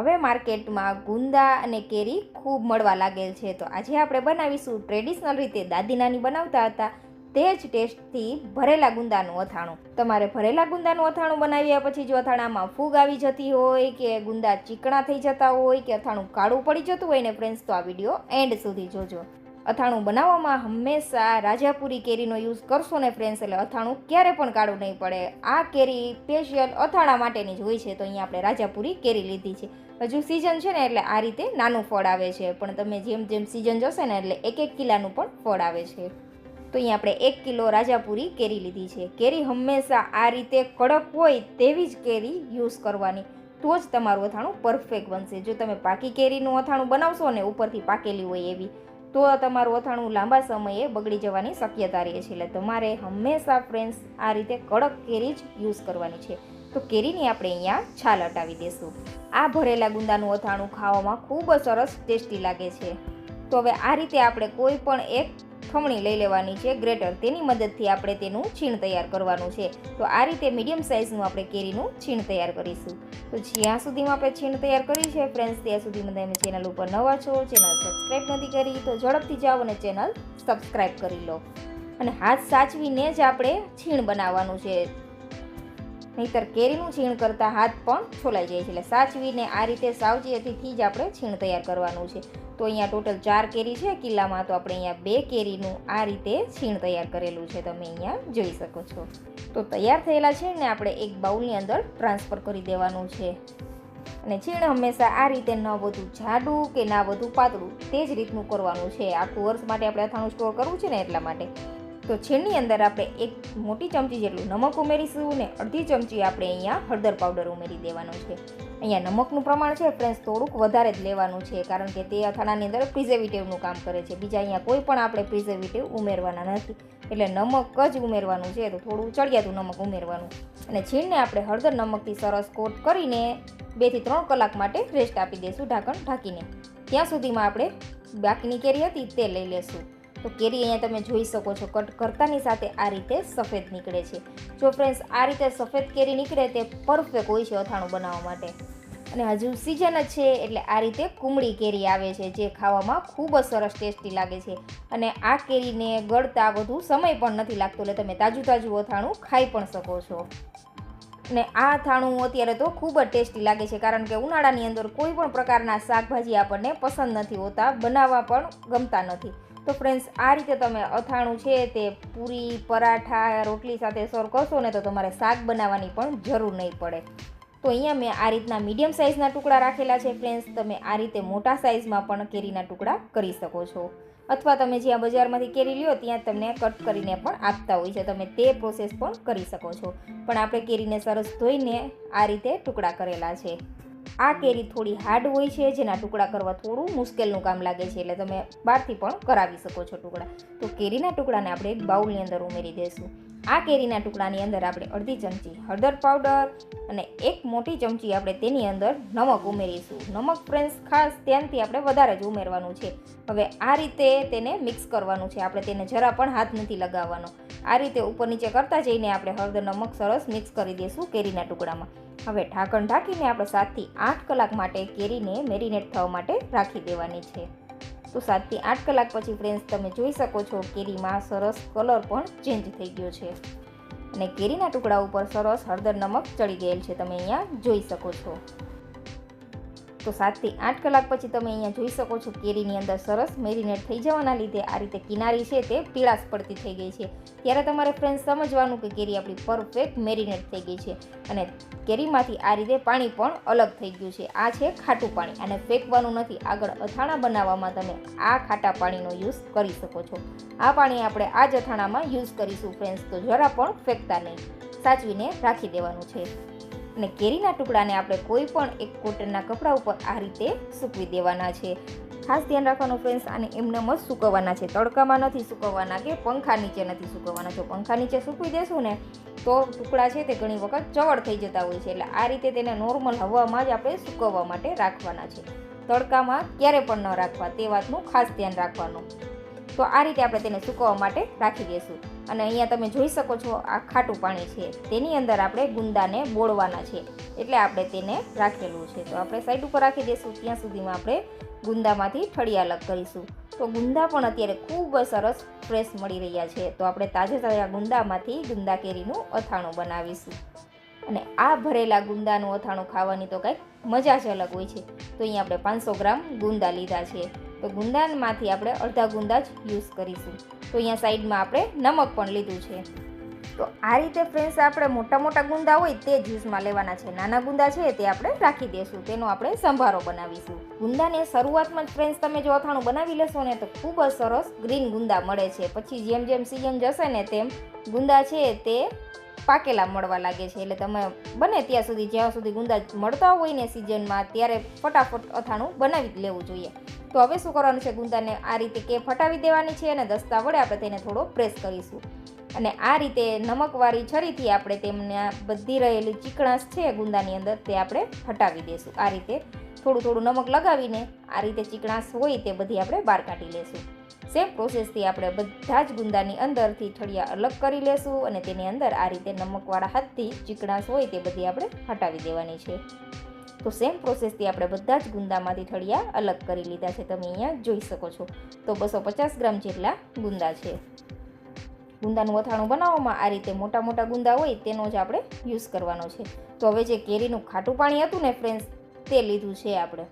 હવે માર્કેટમાં ગુંદા અને કેરી ખૂબ મળવા લાગેલ છે. તો આજે આપણે બનાવીશું ટ્રેડિશનલ રીતે દાદી નાની બનાવતા હતા. તે જ ટેસ્ટથી ભરેલા ગુંદાનું અથાણું. તમારે ભરેલા ગુંદાનું અથાણું બનાવ્યા પછી જો અથાણામાં ફૂગ આવી જતી હોય કે ગુંદા ચીકણા થઈ જતા હોય કે અથાણું કાળું પડી જતું હોય ને ફ્રેન્ડ્સ તો આ વીડિયો એન્ડ સુધી જોજો. અથાણું બનાવવામાં હંમેશા રાજાપુરી કેરીનો યુઝ કરશો ને ફ્રેન્ડ્સ એટલે અથાણું ક્યારે પણ કાળું નહીં પડે. આ કેરી સ્પેશિયલ અથાણા માટેની જ હોય છે, તો અહીંયા આપણે રાજાપુરી કેરી લીધી છે. હજુ સિઝન છે ને, એટલે આ રીતે નાનું ફળ આવે છે. પણ તમે જેમ જેમ સિઝન જશે ને, એટલે એક એક કિલાનું પણ ફળ આવે છે. તો અહીંયા આપણે એક કિલો રાજાપુરી કેરી લીધી છે. કેરી હંમેશા આ રીતે કડક હોય તેવી જ કેરી યુઝ કરવાની. તો જ તમારું અથાણું પરફેક્ટ બનશે. જો તમે પાકી કેરીનું અથાણું બનાવશો ને, ઉપરથી પાકેલી હોય એવી તો તમારું અથાણું લાંબા સમયે બગડી જવાની શક્યતા રહે છે. એટલે તમારે હંમેશા ફ્રેન્ડ્સ આ રીતે કડક કેરી જ યુઝ કરવાની છે. તો કેરીની આપણે અહીંયા છાલ હટાવી દઈશું. આ ભરેલા ગુંદાનું અથાણું ખાવામાં ખૂબ જ સરસ ટેસ્ટી લાગે છે. તો હવે આ રીતે આપણે કોઈ પણ એક ખમણી લઈ લેવાની છે, ગ્રેટર. તેની મદદથી આપણે તેનું છીણ તૈયાર કરવાનું છે. તો આ રીતે મીડિયમ સાઇઝનું આપણે કેરીનું છીણ તૈયાર કરીશું. તો જ્યાં સુધીમાં આપણે છીણ તૈયાર કરી છે ફ્રેન્ડ્સ ત્યાં સુધીમાં તમે ચેનલ ઉપર નવા છો ચેનલ સબસ્ક્રાઈબ નથી કરી, તો ઝડપથી જાઓ અને ચેનલ સબસ્ક્રાઈબ કરી લો. અને હાથ સાચવીને જ આપણે છીણ બનાવવાનું છે. નહીતર કેરીનું છીણ કરતાં હાથ પણ છોલાઈ જાય છે. એટલે સાચવીને આ રીતે સાવચેતીથી જ આપણે છીણ તૈયાર કરવાનું છે. તો અહીંયા ટોટલ ચાર કેરી છે. કિલ્લામાં તો આપણે અહીંયા બે કેરીનું આ રીતે છીણ તૈયાર કરેલું છે. તમે અહીંયા જોઈ શકો છો. તો તૈયાર થયેલા છીણને આપણે એક બાઉલની અંદર ટ્રાન્સફર કરી દેવાનું છે. અને છીણ હંમેશા આ રીતે ન વધુ જાડું કે ના વધુ પાતળું તે જ રીતનું કરવાનું છે. આખું વર્ષ માટે આપણે અથાણું સ્ટોર કરવું છે ને એટલા માટે. તો છેડની અંદર આપણે એક મોટી ચમચી જેટલું નમક ઉમેરીશું ને અડધી ચમચી આપણે અહીંયા હળદર પાવડર ઉમેરી દેવાનો છે. અહીંયા નમકનું પ્રમાણ છે, ફ્રેન્ડ્સ, થોડુંક વધારે જ લેવાનું છે, કારણ કે તે અથાણાની અંદર પ્રિઝર્વેટિવનું કામ કરે છે. બીજા અહીંયા કોઈ પણ આપણે પ્રિઝર્વેટિવ ઉમેરવાના નથી. એટલે નમક જ ઉમેરવાનું છે, તો થોડું ચડિયાતું નમક ઉમેરવાનું. અને છીણને આપણે હળદર નમકથી સરસ કોટ કરીને બેથી ત્રણ કલાક માટે રેસ્ટ આપી દઈશું ઢાંકણ ઢાંકીને. ત્યાં સુધીમાં આપણે બાકીની કેરી હતી તે લઈ લેશું. તો કેરી અહીંયા તમે જોઈ શકો છો. કટ કરતાની સાથે આ રીતે સફેદ નીકળે છે. જો ફ્રેન્ડ્સ આ રીતે સફેદ કેરી નીકળે તે પરફેક્ટ હોય છે અથાણું બનાવવા માટે. અને હજુ સિઝન જ છે એટલે આ રીતે કુમળી કેરી આવે છે જે ખાવામાં ખૂબ જ સરસ ટેસ્ટી લાગે છે. અને આ કેરીને ગળતા વધુ સમય પણ નથી લાગતો એટલે તમે તાજું તાજું અથાણું ખાઈ પણ શકો છો. અને આ અથાણું અત્યારે તો ખૂબ જ ટેસ્ટી લાગે છે કારણ કે ઉનાળાની અંદર કોઈ પણ પ્રકારના શાકભાજી આપણને પસંદ નથી હોતા, બનાવવા પણ ગમતા નથી. તો ફ્રેન્ડ્સ આ રીતે તમે અથાણું છે તે પૂરી, પરાઠા, રોટલી સાથે સર્વ કરશો ને તો તમારે શાક બનાવવાની પણ જરૂર નહીં પડે. તો અહીંયા મેં આ રીતના મીડિયમ સાઇઝના ટુકડા રાખેલા છે ફ્રેન્ડ્સ તમે આ રીતે મોટા સાઇઝમાં પણ કેરીના ટુકડા કરી શકો છો. અથવા તમે જ્યાં બજારમાંથી કેરી લ્યો, ત્યાં તમને કટ કરીને પણ આપતા હોય છે. તમે તે પ્રોસેસ પણ કરી શકો છો. પણ આપણે કેરીને સરસ ધોઈને આ રીતે ટુકડા કરેલા છે. આ કેરી થોડી હાર્ડ હોય છે, જેના ટુકડા કરવા થોડું મુશ્કેલનું કામ લાગે છે, એટલે તમે બહારથી પણ કરાવી શકો છો ટુકડા. તો કેરીના ટુકડાને આપણે એક બાઉલની અંદર ઉમેરી દઈશું. આ કેરીના ટુકડાની અંદર આપણે અડધી ચમચી હળદર પાવડર અને એક મોટી ચમચી આપણે તેની અંદર નમક ઉમેરીશું. નમક ફ્રેન્ડ્સ ખાસ ધ્યાનથી આપણે વધારે જ ઉમેરવાનું છે. હવે આ રીતે તેને મિક્સ કરવાનું છે. આપણે તેને જરા પણ હાથ નથી લગાવવાનો. આ રીતે ઉપર નીચે કરતા જઈને આપણે હળદર, નમક સરસ મિક્સ કરી દઈશું કેરીના ટુકડામાં. હવે ઢાંકણ ઢાંકીને આપણે સાતથી આઠ કલાક માટે કેરીને મેરિનેટ થવા માટે રાખી દેવાની છે. તો સાતથી આઠ કલાક પછી ફ્રેન્ડ્સ તમે જોઈ શકો છો કેરીમાં સરસ કલર પણ ચેન્જ થઈ ગયો છે. અને કેરીના ટુકડા ઉપર સરસ હળદર નમક ચડી ગયેલ છે, તમે અહીંયા જોઈ શકો છો. તો સાતથી આઠ કલાક પછી તમે અહીંયા જોઈ શકો છો કેરીની અંદર સરસ મેરિનેટ થઈ જવાના લીધે આ રીતે કિનારી છે તે પીળાશ પડતી થઈ ગઈ છે. ત્યારે તમારે ફ્રેન્ડ સમજવાનું કે કેરી આપણી પરફેક્ટ મેરિનેટ થઈ ગઈ છે અને કેરીમાંથી આ રીતે પાણી પણ અલગ થઈ ગયું છે. આ છે ખાટું પાણી અને ફેંકવાનું નથી, આગળ અથાણા બનાવવામાં તમે આ ખાટા પાણીનો યુઝ કરી શકો છો. આ પાણી આપણે આ જ અથાણામાં યુઝ કરીશું ફ્રેન્ડ્સ તો જરા પણ ફેંકતા નહીં. સાચવીને રાખી દેવાનું છે. અને કેરીના ટુકડાને આપણે કોઈ પણ એક કોટનના કપડા ઉપર આ રીતે સૂકવી દેવાના છે. ખાસ ધ્યાન રાખવાનું ફ્રેન્ડ્સ આને એમનેમ જ સૂકવવાના છે. તડકામાં નથી સૂકવવાના કે પંખા નીચે નથી સૂકવવાના. જો પંખા નીચે સૂકવી દેશું ને, તો ટુકડા છે તે ઘણી વખત ચવડ થઈ જતા હોય છે. એટલે આ રીતે તેને નોર્મલ હવામાં જ આપણે સૂકવવા માટે રાખવાના છે. તડકામાં ક્યારે પણ ન રાખવા, તે વાતનું ખાસ ધ્યાન રાખવાનું. તો આ રીતે આપણે તેને સૂકવવા માટે રાખી દઈશું. અને અહીંયા તમે જોઈ શકો છો આ ખાટું પાણી છે. તેની અંદર આપણે ગુંદાને બોળવાના છે. એટલે આપણે તેને રાખેલું છે. તો આપણે સાઈડ ઉપર રાખી દઈશું. ત્યાં સુધીમાં આપણે ગુંદામાંથી ઠળી અલગ કરીશું. તો ગુંદા પણ અત્યારે ખૂબ જ સરસ ફ્રેશ મળી રહ્યા છે. તો આપણે તાજે તાજા ગુંદામાંથી ગુંદા કેરીનું અથાણું બનાવીશું. અને આ ભરેલા ગુંદાનું અથાણું ખાવાની તો કંઈક મજા જ અલગ હોય છે. તો અહીંયા આપણે પાંચસો ગ્રામ ગુંદા લીધા છે. તો ગુંદામાંથી આપણે અડધા ગુંદા જ યુઝ કરીશું. તો અહીંયા સાઈડમાં આપણે નમક પણ લીધું છે. તો આ રીતે ફ્રેન્ડ્સ આપણે મોટા મોટા ગુંદા હોય તે જ્યુસમાં લેવાના છે. નાના ગુંદા છે તે આપણે રાખી દઈશું તેનો આપણે સંભારો બનાવીશું. ગુંદાને શરૂઆતમાં જ ફ્રેન્ડ્સ તમે જો અથાણું બનાવી લેશો ને તો ખૂબ જ સરસ ગ્રીન ગુંદા મળે છે. પછી જેમ જેમ સિઝન જશે ને તેમ ગુંદા છે તે પાકેલા મળવા લાગે છે. એટલે તમે બને ત્યાં સુધી જ્યાં સુધી ગુંદા મળતા હોય ને સિઝનમાં ત્યારે ફટાફટ અથાણું બનાવી લેવું જોઈએ. તો હવે શું કરવાનું છે ગુંદાને આ રીતે કે ફટાવી દેવાની છે અને દસ્તા વડે આપણે તેને થોડો પ્રેસ કરીશું. અને આ રીતે નમકવાળી છરીથી આપણે તેમને બધી રહેલી ચીકણાશ છે ગુંદાની અંદર તે આપણે હટાવી દઈશું આ રીતે થોડું થોડું નમક લગાવીને આ રીતે ચીકણાશ હોય તે બધી આપણે બહાર કાઢી લેશું. સેમ પ્રોસેસથી આપણે બધા જ ગુંદાની અંદરથી ઠળિયા અલગ કરી લેશું અને તેની અંદર આ રીતે નમકવાળા હાથથી ચીકણાશ હોય તે બધી આપણે હટાવી દેવાની છે. તો સેમ પ્રોસેસથી આપણે બધા જ ગુંદામાંથી થળિયા અલગ કરી લીધા છે. તમે અહીંયા જોઈ શકો છો. તો બસો પચાસ ગ્રામ જેટલા ગુંદા છે. ગુંદાનું અથાણું બનાવવામાં આ રીતે મોટા મોટા ગુંદા હોય તેનો જ આપણે યુઝ કરવાનો છે. તો હવે જે કેરીનું ખાટું પાણી હતું ને ફ્રેન્ડ્સ તે લીધું છે આપણે.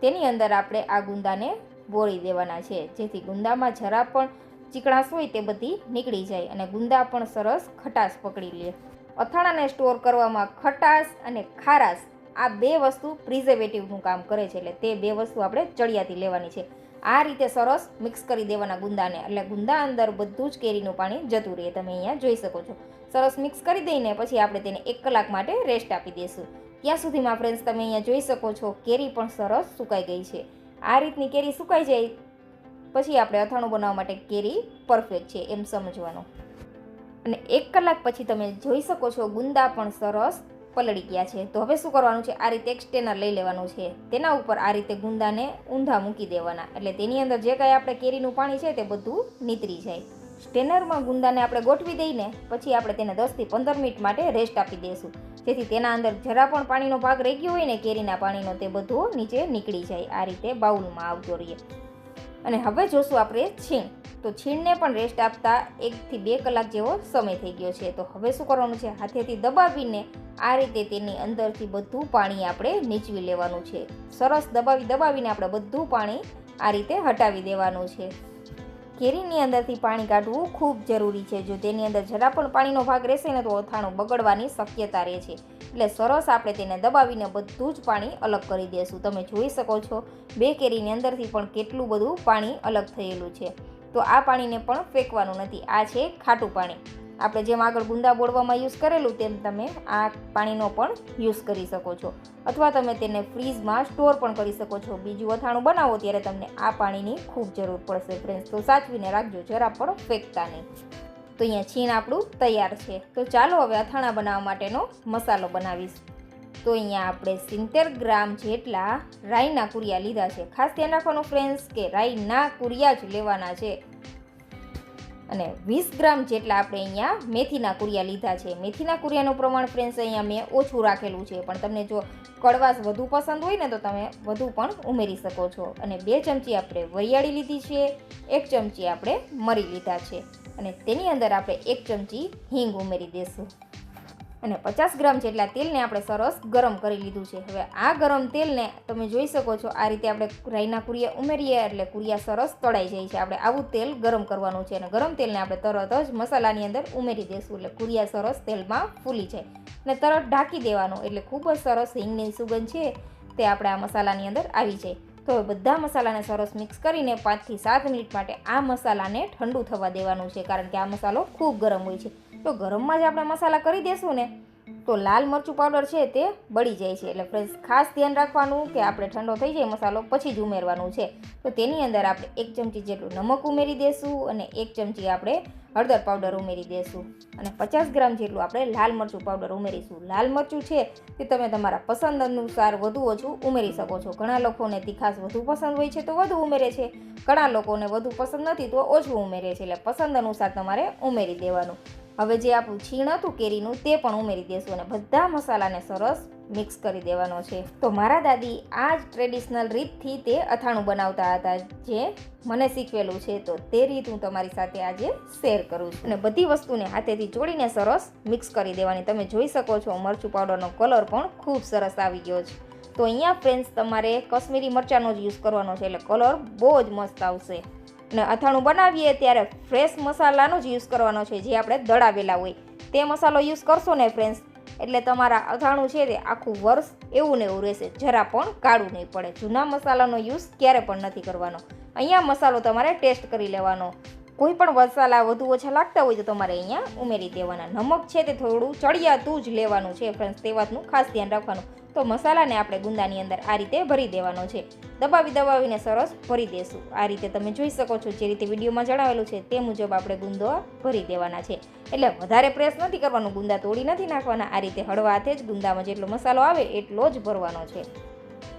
તેની અંદર આપણે આ ગુંદાને બોળી દેવાના છે. જેથી ગુંદામાં જરા પણ ચીકણાશ હોય તે બધી નીકળી જાય અને ગુંદા પણ સરસ ખટાશ પકડી લે. અથાણાને સ્ટોર કરવામાં ખટાશ અને ખારાશ આ બે વસ્તુ પ્રિઝર્વેટિવનું કામ કરે છે એટલે તે બે વસ્તુ આપણે ચડિયાતી લેવાની છે. આ રીતે સરસ મિક્સ કરી દેવાના ગુંદાને. એટલે ગુંદા અંદર બધું જ કેરીનું પાણી જતું રહે. તમે અહીંયા જોઈ શકો છો. સરસ મિક્સ કરી દઈને પછી આપણે તેને એક કલાક માટે રેસ્ટ આપી દઈશું ત્યાં સુધીમાં ફ્રેન્ડ્સ તમે અહીંયા જોઈ શકો છો, કેરી પણ સરસ સુકાઈ ગઈ છે. આ રીતની કેરી સુકાઈ જાય પછી આપણે અથાણું બનાવવા માટે કેરી પરફેક્ટ છે એમ સમજવાનું. અને એક કલાક પછી તમે જોઈ શકો છો ગુંદા પણ સરસ પલળી ગયા છે. તો હવે શું કરવાનું છે? આ રીતે એક સ્ટેનર લઈ લેવાનું છે. તેના ઉપર આ રીતે ગુંદાને ઊંધા મૂકી દેવાના. એટલે તેની અંદર જે કાંઈ આપણે કેરીનું પાણી છે તે બધું નીતરી જાય. સ્ટેનરમાં ગુંદાને આપણે ગોઠવી દઈને પછી આપણે તેને દસથી પંદર મિનિટ માટે રેસ્ટ આપી દઈશું જેથી તેના અંદર જરા પણ પાણીનો ભાગ રહી ગયો હોય ને કેરીના પાણીનો તે બધું નીચે નીકળી જાય. આ રીતે બાઉલમાં આવતો રહીએ. અને હવે જોશું આપણે છીણ. તો છીણને પણ રેસ્ટ આપતા એકથી બે કલાક જેવો સમય થઈ ગયો છે. તો હવે શું કરવાનું છે? હાથેથી દબાવીને આ રીતે તેની અંદરથી બધું પાણી આપણે નીચવી લેવાનું છે. સરસ દબાવી દબાવીને આપણે બધું પાણી આ રીતે હટાવી દેવાનું છે. કેરીની અંદરથી પાણી કાઢવું ખૂબ જરૂરી છે. જો તેની અંદર જરા પણ પાણીનો ભાગ રહેશે ને તો અથાણું બગડવાની શક્યતા રહે છે. એટલે સરસ આપણે તેને દબાવીને બધું જ પાણી અલગ કરી દઈશું તમે જોઈ શકો છો, બે કેરીની અંદરથી પણ કેટલું બધું પાણી અલગ થયેલું છે. તો આ પાણીને પણ ફેંકવાનું નથી. આ છે ખાટું પાણી. આપણે જેમ આગળ ગુંદા બોળવામાં યુઝ કરેલું તેમ તમે આ પાણીનો પણ યુઝ કરી શકો છો. અથવા તમે તેને ફ્રીઝમાં સ્ટોર પણ કરી શકો છો. બીજું અથાણું બનાવો ત્યારે તમને આ પાણીની ખૂબ જરૂર પડશે ફ્રેન્ડ્સ તો સાચવીને રાખજો, જરા પણ ફેંકતા નહીં. તો અહીંયા છીણ આપણું તૈયાર છે. તો ચાલો હવે અથાણા બનાવવા માટેનો મસાલો બનાવીશ. તો અહીંયા આપણે સિત્તેર ગ્રામ જેટલા રાઈના કુરિયા લીધા છે. ખાસ ધ્યાન રાખવાનું ફ્રેન્ડ્સ કે રાઈના કુરિયા જ લેવાના છે. અને વીસ ગ્રામ જેટલા આપણે અહીંયા મેથીના કુરિયા લીધા છે. મેથીના કુરિયાનું પ્રમાણ ફ્રેન્ડ્સ અહીંયા મેં ઓછું રાખેલું છે. પણ તમને જો કડવાશ વધુ પસંદ હોય ને તો તમે વધુ પણ ઉમેરી શકો છો. અને બે ચમચી આપણે વરિયાળી લીધી છે. એક ચમચી આપણે મરી લીધા છે. અને તેની અંદર આપણે એક ચમચી હિંગ ઉમેરી દઈશું અને પચાસ ગ્રામ જેટલા તેલને આપણે સરસ ગરમ કરી લીધું છે. હવે આ ગરમ તેલને તમે જોઈ શકો છો, આ રીતે આપણે રાઈના કુરિયા ઉમેરીએ એટલે કુરિયા સરસ તળાઈ જાય છે. આપણે આવું તેલ ગરમ કરવાનું છે અને ગરમ તેલને આપણે તરત જ મસાલાની અંદર ઉમેરી દઈશું એટલે કુરિયા સરસ તેલમાં ફૂલી જાય. અને તરત ઢાંકી દેવાનું એટલે ખૂબ જ સરસ હિંગની સુગંધ છે તે આપણે આ મસાલાની અંદર આવી જાય. તો બધા મસાલાને સરસ મિક્સ કરીને પાંચથી સાત મિનિટ માટે આ મસાલાને ઠંડુ થવા દેવાનું છે, કારણ કે આ મસાલો ખૂબ ગરમ હોય છે. તો ગરમમાં જ આપણે મસાલા કરી દેશું ને, તો લાલ મરચું પાવડર છે તે બળી જાય છે. એટલે ખાસ ધ્યાન રાખવાનું કે આપણે ઠંડો થઈ જાય મસાલો પછી જ ઉમેરવાનું છે. તો તેની અંદર આપણે એક ચમચી જેટલું નમક ઉમેરી દેશું અને એક ચમચી આપણે હળદર પાવડર ઉમેરી દેશું. અને પચાસ ગ્રામ જેટલું આપણે લાલ મરચું પાવડર ઉમેરીશું. લાલ મરચું છે તે તમે તમારા પસંદ અનુસાર વધુ ઓછું ઉમેરી શકો છો. ઘણા લોકોને તીખાશ વધુ પસંદ હોય છે તો વધુ ઉમેરે છે. ઘણા લોકોને વધુ પસંદ નથી તો ઓછું ઉમેરે છે. એટલે પસંદ અનુસાર તમારે ઉમેરી દેવાનું. હવે જે આપણું છીણ હતું કેરીનું તે પણ ઉમેરી દેશું અને બધા મસાલાને સરસ મિક્સ કરી દેવાનો છે. તો મારા દાદી આ જ ટ્રેડિશનલ રીતથી તે અથાણું બનાવતા હતા જે મને શીખવેલું છે. તો તે રીત હું તમારી સાથે આજે શેર કરું છું. અને બધી વસ્તુને હાથેથી જોડીને સરસ મિક્સ કરી દેવાની. તમે જોઈ શકો છો મરચું પાવડરનો કલર પણ ખૂબ સરસ આવી ગયો છે. તો અહીંયા ફ્રેન્ડ્સ તમારે કશ્મીરી મરચાંનો જ યુઝ કરવાનો છે. એટલે કલર બહુ જ મસ્ત આવશે. અથાણું બનાવીએ ત્યારે ફ્રેશ મસાલાનો જ યુઝ કરવાનો છે, જે આપણે દળાવેલા હોય. તે મસાલો યુઝ કરશો ને ફ્રેન્ડ્સ એટલે તમારા અથાણું છે તે આખું વર્ષ એવું ને એવું રહેશે. જરા પણ કાળું નહીં પડે. જૂના મસાલાનો યુઝ ક્યારે પણ નથી કરવાનો. અહીંયા મસાલો તમારે ટેસ્ટ કરી લેવાનો. કોઈ પણ મસાલા વધુ ઓછા લાગતા હોય તો તમારે અહીંયા ઉમેરી દેવાના. નમક છે તે થોડું ચડિયાતું જ લેવાનું છે ફ્રેન્ડ્સ તે વાતનું ખાસ ધ્યાન રાખવાનું. તો મસાલાને આપણે ગુંદાની અંદર આ રીતે ભરી દેવાનો છે. દબાવી દબાવીને સરસ ભરી દેશું. આ રીતે તમે જોઈ શકો છો જે રીતે વિડીયોમાં જણાવેલું છે તે મુજબ આપણે ગુંદો ભરી દેવાના છે. એટલે વધારે પ્રેસ નથી કરવાનું, ગુંદા તોડી નથી નાખવાના. આ રીતે હળવા હાથે જ ગુંદામાં જેટલો મસાલો આવે એટલો જ ભરવાનો છે.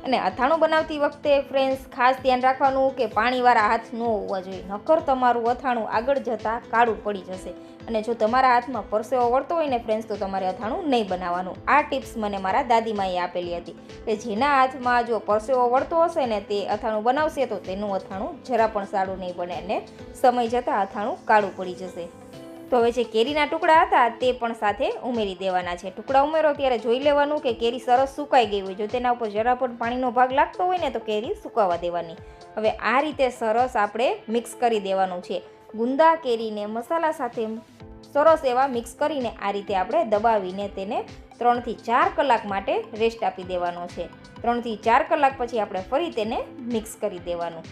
અને અથાણું બનાવતી વખતે ફ્રેન્ડ્સ ખાસ ધ્યાન રાખવાનું કે પાણીવાળા હાથ ન હોવા જોઈએ. નકર તમારું અથાણું આગળ જતાં કાળું પડી જશે. અને જો તમારા હાથમાં પરસેવો વળતો હોય ને ફ્રેન્ડ્સ તો તમારે અથાણું નહીં બનાવવાનું. આ ટિપ્સ મને મારા દાદીમાએ આપેલી હતી કે જેના હાથમાં જો પરસેવો વળતો હશે ને તે અથાણું બનાવશે, તો તેનું અથાણું જરા પણ સારું નહીં બને અને સમય જતાં અથાણું કાળું પડી જશે. તો હવે જે કેરીના ટુકડા હતા, તે પણ સાથે ઉમેરી દેવાના છે. ટુકડા ઉમેરો ત્યારે જોઈ લેવાનું કે કેરી સરસ સુકાઈ ગઈ હોય. જો તેના ઉપર જરા પણ પાણીનો ભાગ લાગતો હોય ને, તો કેરી સુકાવા દેવાની. હવે આ રીતે સરસ આપણે મિક્સ કરી દેવાનું છે. ગુંદા કેરીને મસાલા સાથે સરસ એવા મિક્સ કરીને આ રીતે આપણે દબાવીને તેને ત્રણથી ચાર કલાક માટે રેસ્ટ આપી દેવાનો છે. ત્રણથી ચાર કલાક પછી આપણે ફરી તેને મિક્સ કરી દેવાનું.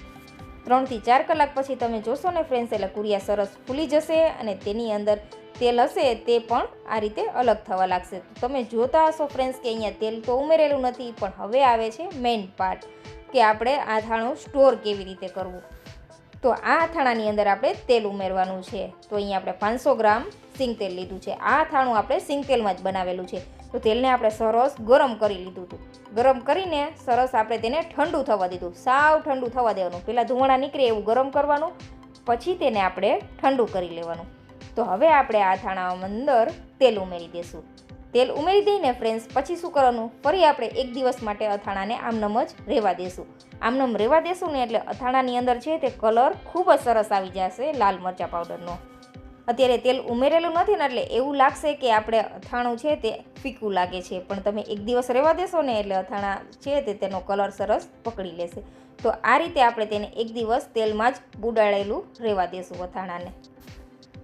ત્રણથી ચાર કલાક પછી તમે જોશો ને ફ્રેન્ડ્સ એટલે કુરિયા સરસ ફૂલી જશે અને તેની અંદર તેલ હશે તે પણ આ રીતે અલગ થવા લાગશે. તમે જોતા હશો ફ્રેન્ડ્સ કે અહીંયા તેલ તો ઉમેરેલું નથી, પણ હવે આવે છે મેઇન પાર્ટ કે આપણે આ થાણું સ્ટોર કેવી રીતે કરવું. તો આ અથાણાની અંદર આપણે તેલ ઉમેરવાનું છે. તો અહીંયા આપણે પાંચસો ગ્રામ સિંગ તેલ લીધું છે. આ અથાણું આપણે સિંગ તેલમાં જ બનાવેલું છે. તો તેલને આપણે સરસ ગરમ કરી લીધું હતું. ગરમ કરીને સરસ આપણે તેને ઠંડુ થવા દીધું. સાવ ઠંડુ થવા દેવાનું. પહેલાં ધુમાડા નીકળે એવું ગરમ કરવાનું, પછી તેને આપણે ઠંડુ કરી લેવાનું. તો હવે આપણે આ અથાણામાં અંદર તેલ ઉમેરી દઈશું તેલ ઉમેરી દઈને ફ્રેન્ડ્સ પછી શું કરવાનું? ફરી આપણે એક દિવસ માટે અથાણાને આમનમ જ રહેવા દેશું. આમનમ રહેવા દેશું ને એટલે અથાણાની અંદર છે તે કલર ખૂબ જ સરસ આવી જશે લાલ મરચા પાવડરનો અત્યારે તેલ ઉમેરેલું નથી ને એટલે એવું લાગશે કે આપણે અથાણું છે તે ફીકું લાગે છે. પણ તમે એક દિવસ રહેવા દેશો ને એટલે અથાણા છે તે તેનો કલર સરસ પકડી લેશે. તો આ રીતે આપણે તેને એક દિવસ તેલમાં જ બુડાડેલું રહેવા દેશું અથાણાને.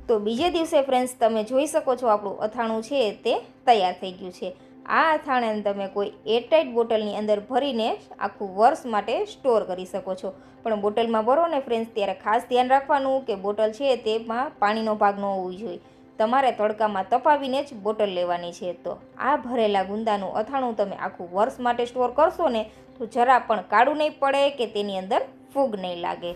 તો બીજે દિવસે ફ્રેન્ડ્સ તમે જોઈ શકો છો આપણું અથાણું છે તે તૈયાર થઈ ગયું છે. આ અથાણાને તમે કોઈ એરટાઇટ બોટલની અંદર ભરીને આખું વર્ષ માટે સ્ટોર કરી શકો છો. પણ બોટલમાં ભરો ને ફ્રેન્ડ્સ ત્યારે ખાસ ધ્યાન રાખવાનું કે બોટલ છે તેમાં પાણીનો ભાગ ન હોવો જોઈએ. તમારે તડકામાં તપાવીને જ બોટલ લેવાની છે. તો આ ભરેલા ગુંદાનું અથાણું તમે આખું વર્ષ માટે સ્ટોર કરશો ને, તો જરા પણ કાળું નહીં પડે કે તેની અંદર ફૂગ નહીં લાગે.